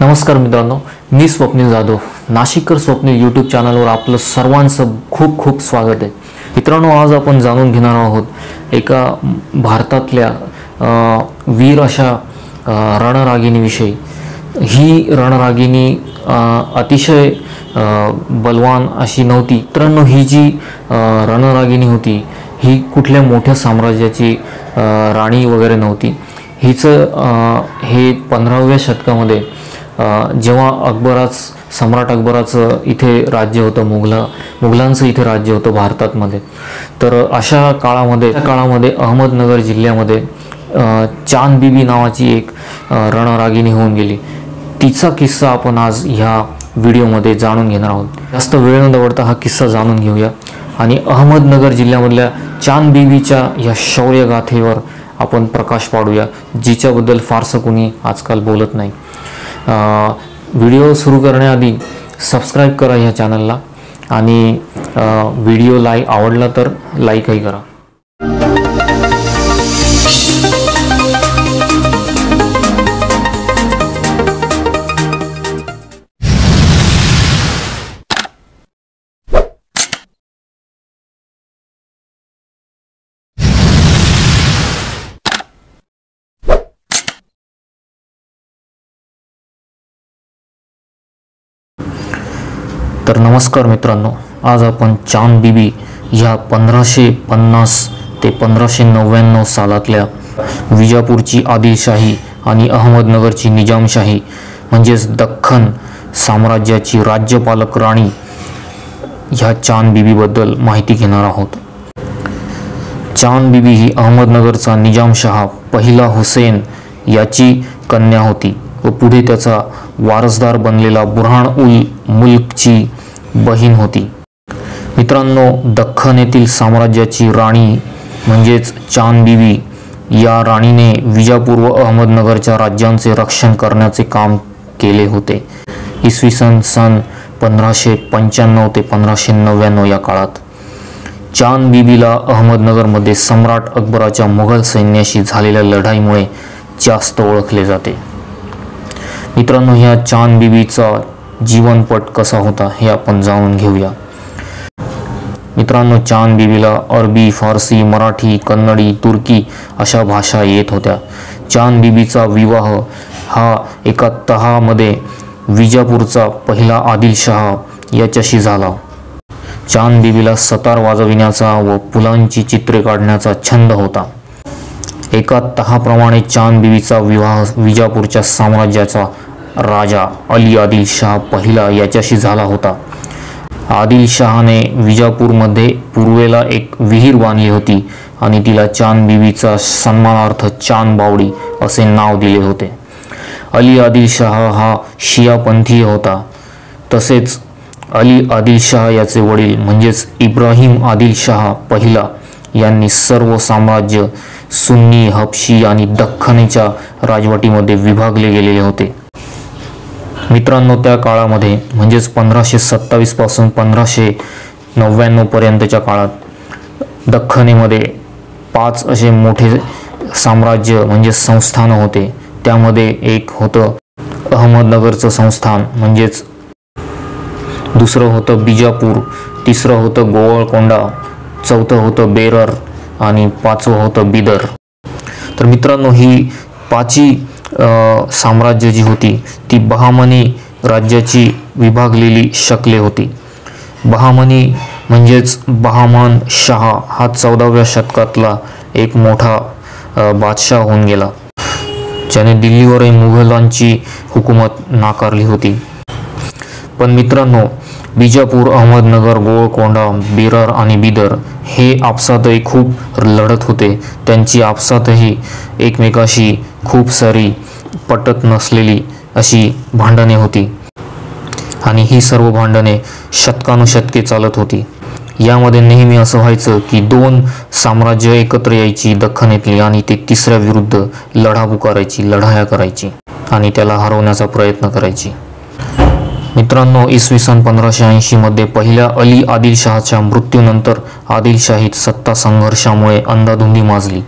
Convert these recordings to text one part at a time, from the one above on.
नमस्कार मित्रांनो मी स्वप्नील जाधव. नाशिककर स्वप्नील यूट्यूब चॅनलवर आपलं सर्वांचं खूप खूप स्वागत आहे. मित्रांनो आज आपण जाणून घेणार आहोत एका भारतातल्या वीर अशा रणरागिणीविषयी. ही रणरागिणी अतिशय बलवान अशी नव्हती. मित्रांनो ही जी रणरागिणी होती ही कुठल्या मोठ्या साम्राज्याची राणी वगैरे नव्हती. हिचं हे पंधराव्या शतकामध्ये जेव्हा अकबराच सम्राट अकबराचं इथे राज्य होतं मुघला मुघलांचं इथे राज्य होतं भारतातमध्ये तर अशा काळामध्ये त्या काळामध्ये अहमदनगर जिल्ह्यामध्ये चांद बीबी नावाची एक रणरागिणी होऊन गेली. तिचा किस्सा आपण आज ह्या व्हिडिओमध्ये जाणून घेणार आहोत. जास्त वेळ न दवडता हा किस्सा जाणून घेऊया. आणि अहमदनगर जिल्ह्यामधल्या चांद बीबीच्या या शौर्यगाथेवर आपण प्रकाश पाडूया जिच्याबद्दल फारसं कुणी आजकाल बोलत नाही. व्हिडिओ सुरू करण्याआधी सबस्क्राईब करा ह्या चॅनलला आणि व्हिडिओ लाईक आवडला तर लाईकही करा. तर नमस्कार मित्रांनो आज आपण चांद बीबी ह्या पंधराशे पन्नास ते पंधराशे नव्याण्णव सालातल्या विजापूरची आदिलशाही आणि अहमदनगरची निजामशाही म्हणजेच दख्खन साम्राज्याची राज्यपालक राणी ह्या चांद बीबीबद्दल माहिती घेणार आहोत. चांद बीबी ही अहमदनगरचा निजामशहा पहिला हुसेन याची कन्या होती. व पुढे त्याचा वारसदार बनलेला बुरहान उल मुल्कची बहीण होती. मित्रांनो दख्खन येथील साम्राज्याची राणी म्हणजेच चांदबीबी या राणीने विजापूर व अहमदनगरच्या राज्यांचे रक्षण करण्याचे काम केले होते. इसवी सन सन पंधराशे पंच्याण्णव ते पंधराशे नव्याण्णव या काळात. चांद बीबीला अहमदनगरमध्ये सम्राट अकबराच्या मुघल सैन्याशी झालेल्या लढाईमुळे जास्त ओळखले जाते. मित्रांनो ह्या चांद बीबीचा जीवनपट कसा होता हे आपण जाणून घेऊया. मित्रांनो चांद बीबीला अरबी फारसी मराठी कन्नडी तुर्की अशा भाषा येत होत्या. चांद बीबीचा विवाह हा एका तहामध्ये विजापूरचा पहिला आदिलशहा याच्याशी झाला. चांद बीबीला सतार वाजविण्याचा व फुलांची चित्रे काढण्याचा छंद होता. एका तहाप्रमाणे चांदबीबीचा विवाह विजापूरच्या साम्राज्याचा राजा अली आदिल शाह पहिला याच्याशी झाला होता. आदिलशहाने विजापूरमध्ये पूर्वेला एक विहीर बांधली होती आणि तिला चांदबीबीचा सन्मानार्थ चांद बावडी असे नाव दिले होते. अली आदिलशाह हा शियापंथीय होता. तसेच अली आदिलशाह याचे वडील म्हणजेच इब्राहिम आदिलशाह पहिला यांनी सर्व साम्राज्य सुन्नी हबशी आणि दख्खनीच्या राजवटीमध्ये विभागले गेलेले होते. मित्रांनो त्या काळामध्ये म्हणजेच पंधराशे सत्तावीसपासून पंधराशे नव्याण्णव पर्यंतच्या काळात दख्खनीमध्ये पाच असे मोठे साम्राज्य म्हणजे संस्थानं होते. त्यामध्ये एक होतं अहमदनगरचं संस्थान म्हणजेच दुसरं होतं बिजापूर तिसरं होतं गोवळकोंडा चौथं होतं बेरर आणि पाचवं होतं बिदर. तर मित्रांनो ही पाची साम्राज्य जी होती ती बहामनी राज्याची विभागलेली शकले होती. बहामनी म्हणजेच बहामान शहा हा चौदाव्या शतकातला एक मोठा बादशाह होऊन गेला. ज्याने दिल्लीवरही मुघलांची हुकूमत नाकारली होती. पण मित्रांनो बिजापूर अहमदनगर गोळकोंडा बिरार आणि बिदर हे आपसातही खूप लढत होते. त्यांची आपसातही एकमेकाशी खूप सारी पटत नसलेली अशी भांडणे होती. आणि ही सर्व भांडणे शतकानुशतके चालत होती. यामध्ये नेहमी असं व्हायचं की दोन साम्राज्य एकत्र यायची दख्खनेतली आणि ते तिसऱ्या विरुद्ध लढा पुकारायची लढाया करायची आणि त्याला हरवण्याचा प्रयत्न करायची. मित्रांनो इसवी सन पंधराशे ऐंशीमध्ये पहिल्या अली आदिलशहाच्या मृत्यूनंतर आदिलशाहीत सत्ता संघर्षामुळे अंदाधुंदी माजली.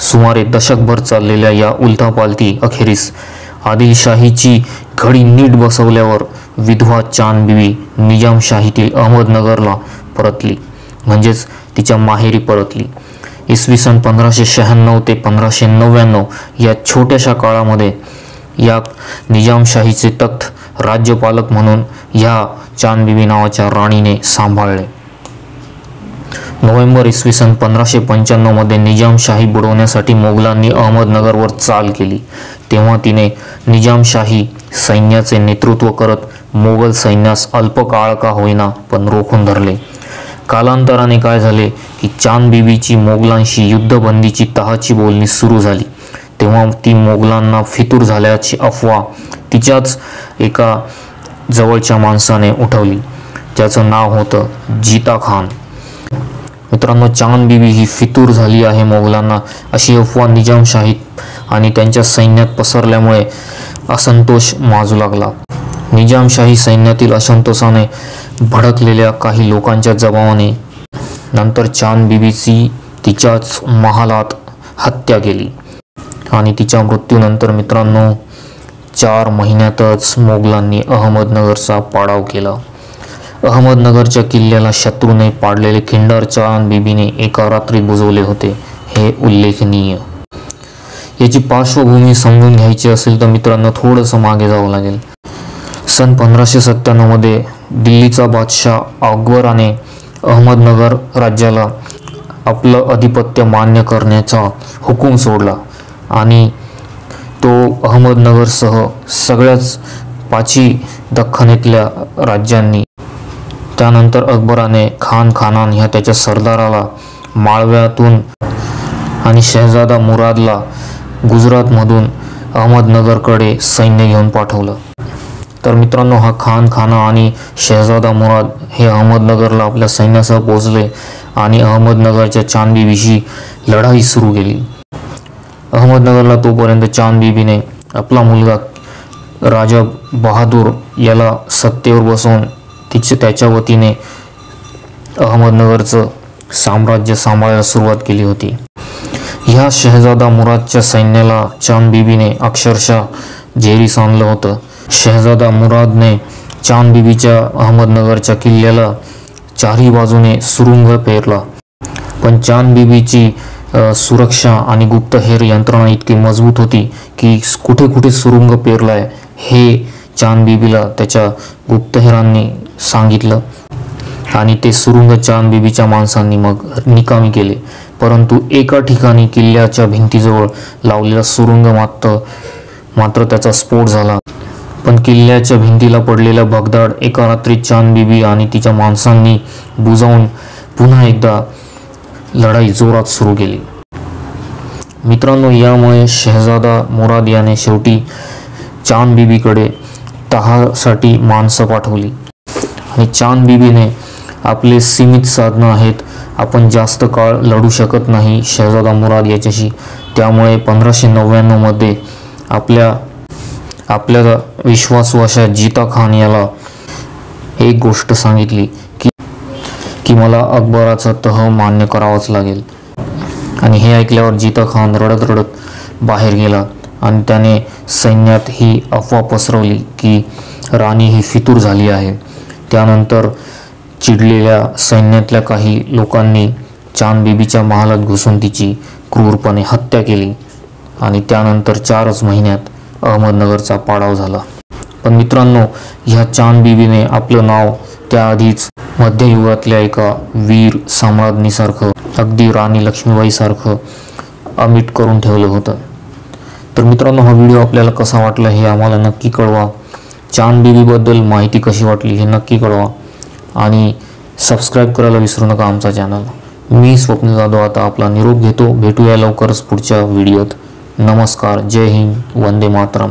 सुमारे दशकभर चाललेल्या या उलथापालथी अखेरीस आदिलशाहीची घडी नीट बसवल्यावर विधवा चांदबिबी निजामशाहीतील अहमदनगरला परतली म्हणजेच तिच्या माहेरी परतली. इसवी सन पंधराशे शहाण्णव ते पंधराशे नव्याण्णव या छोट्याशा काळामध्ये या निजामशाहीचे तख्त राज्यपालक म्हणून ह्या चांदबिबी नावाच्या राणीने सांभाळले. नोव्हेंबर इसवी सन पंधराशे पंच्याण्णवमध्ये निजामशाही बुडवण्यासाठी मोगलांनी अहमदनगरवर चाल केली. तेव्हा तिने निजामशाही सैन्याचे नेतृत्व करत मोगल सैन्यास अल्प काळ का होईना पण रोखून धरले. कालांतराने काय झाले की चांदबीबीची मोगलांशी युद्धबंदीची तहाची बोलणी सुरू झाली. तेव्हा ती मोगलांना फितूर झाल्याची अफवा तिच्याच एका जवळच्या माणसाने उठवली. ज्याचं नाव होतं जीता खान. मित्रांनो चांद बीबी ही फितूर झाली आहे मोगलांना. अशी अफवा निजामशाहीत आणि त्यांच्या सैन्यात पसरल्यामुळे असंतोष माजू लागला. निजामशाही सैन्यातील असंतोषाने भडकलेल्या काही लोकांच्या जबावाने नंतर चांद बीबीची तिच्याच महालात हत्या केली. आणि तिच्या मृत्यूनंतर मित्रांनो चार महिन्यातच मोगलांनी अहमदनगरचा पाडाव केला. अहमदनगरच्या किल्ल्याला शत्रूने पाडलेले खिंडार चहान बीबीने एका रात्री बुजवले होते. हे उल्लेखनीय. याची पार्श्वभूमी समजून घ्यायची असेल तर मित्रांनो थोडंसं मागे जावं लागेल. सन पंधराशे सत्त्याण्णवमध्ये दिल्लीचा बादशाह अकबराने अहमदनगर राज्याला आपलं अधिपत्य मान्य करण्याचा हुकूम सोडला आणि तो अहमदनगरसह सगळ्याच पाची दख्खनेतल्या राज्यांनी. त्यानंतर अकबराने खान खानान ह्या त्याच्या सरदाराला माळव्यातून आणि शहजादा मुरादला गुजरातमधून अहमदनगरकडे सैन्य घेऊन पाठवलं. तर मित्रांनो हा खान खाना आणि शहजादा मुराद हे अहमदनगरला आपल्या सैन्यासह पोहोचले आणि अहमदनगरच्या चांदबीविषयी लढाई सुरू केली. अहमदनगरला तोपर्यंत चांदबीबीने आपला मुलगा राजा बहादूर याला सत्तेवर बसवून तिचे त्याच्या वतीने अहमदनगरचं साम्राज्य सांभाळायला सुरुवात केली होती. ह्या शहजादा मुरादच्या सैन्याला चांद बीबीने अक्षरशः जेरीस आणलं होतं. शहजादा मुरादने चांद बीबीच्या अहमदनगरच्या किल्ल्याला चारही बाजूने सुरुंग पेरला. पण चांद बीबीची सुरक्षा आणि गुप्तहेर यंत्रणा इतकी मजबूत होती की कुठे कुठे सुरुंग पेरलाय हे चांद बीबीला त्याच्या गुप्तहेरांनी सांगितलं. आणि ते सुरुंग चांद बीबीच्या माणसांनी मग निकामी केले. परंतु एका ठिकाणी किल्ल्याच्या भिंतीजवळ लावलेला सुरुंग मात्र मात्र त्याचा स्फोट झाला. पण किल्ल्याच्या भिंतीला पडलेला भगदाड एका रात्री चांद बीबी आणि तिच्या माणसांनी बुजावून पुन्हा एकदा लढाई जोरात सुरू केली. मित्रांनो यामुळे शहजादा मुराद याने शेवटी चांद बीबीकडे तहासाठी माणसं पाठवली. आणि चांद बीबीने आपले सीमित साधनं आहेत. आपण जास्त काळ लढू शकत नाही शहजादा मुराद याच्याशी. त्यामुळे पंधराशे नव्याण्णवमध्ये आपल्या आपल्या विश्वासवाशा जीता खान याला एक गोष्ट सांगितली. की मला अकबराचा तह मान्य करावाच लागेल. आणि हे ऐकल्यावर जीता खान रडत रडत बाहेर गेला आणि त्याने सैन्यात ही अफवा पसरवली की राणी ही फितूर झाली आहे. त्यानंतर चिडलेल्या सैन्यातल्या काही लोकांनी चांदबीबीच्या महालात घुसून तिची क्रूरपणे हत्या केली आणि त्यानंतर चारच महिन्यात अहमदनगरचा पाडाव झाला. पण मित्रांनो ह्या चांदबीबीने आपलं नाव त्याआधीच मध्ययुगातल्या एका वीर सम्राज्ञीसारखं अगदी राणी लक्ष्मीबाईसारखं अमिट करून ठेवलं होतं. तर मित्रांनो हा व्हिडिओ आपल्याला कसा वाटला हे आम्हाला नक्की कळवा. चांद बीबीबद्दल माहिती कशी वाटली हे नक्की कळवा. आणि सबस्क्राईब करायला विसरू नका आमचा चॅनल मी स्वप्न जाधव आता आपला निरोप घेतो. भेटूया लवकरच पुढच्या व्हिडिओत. नमस्कार. जय हिंद. वंदे मातरम.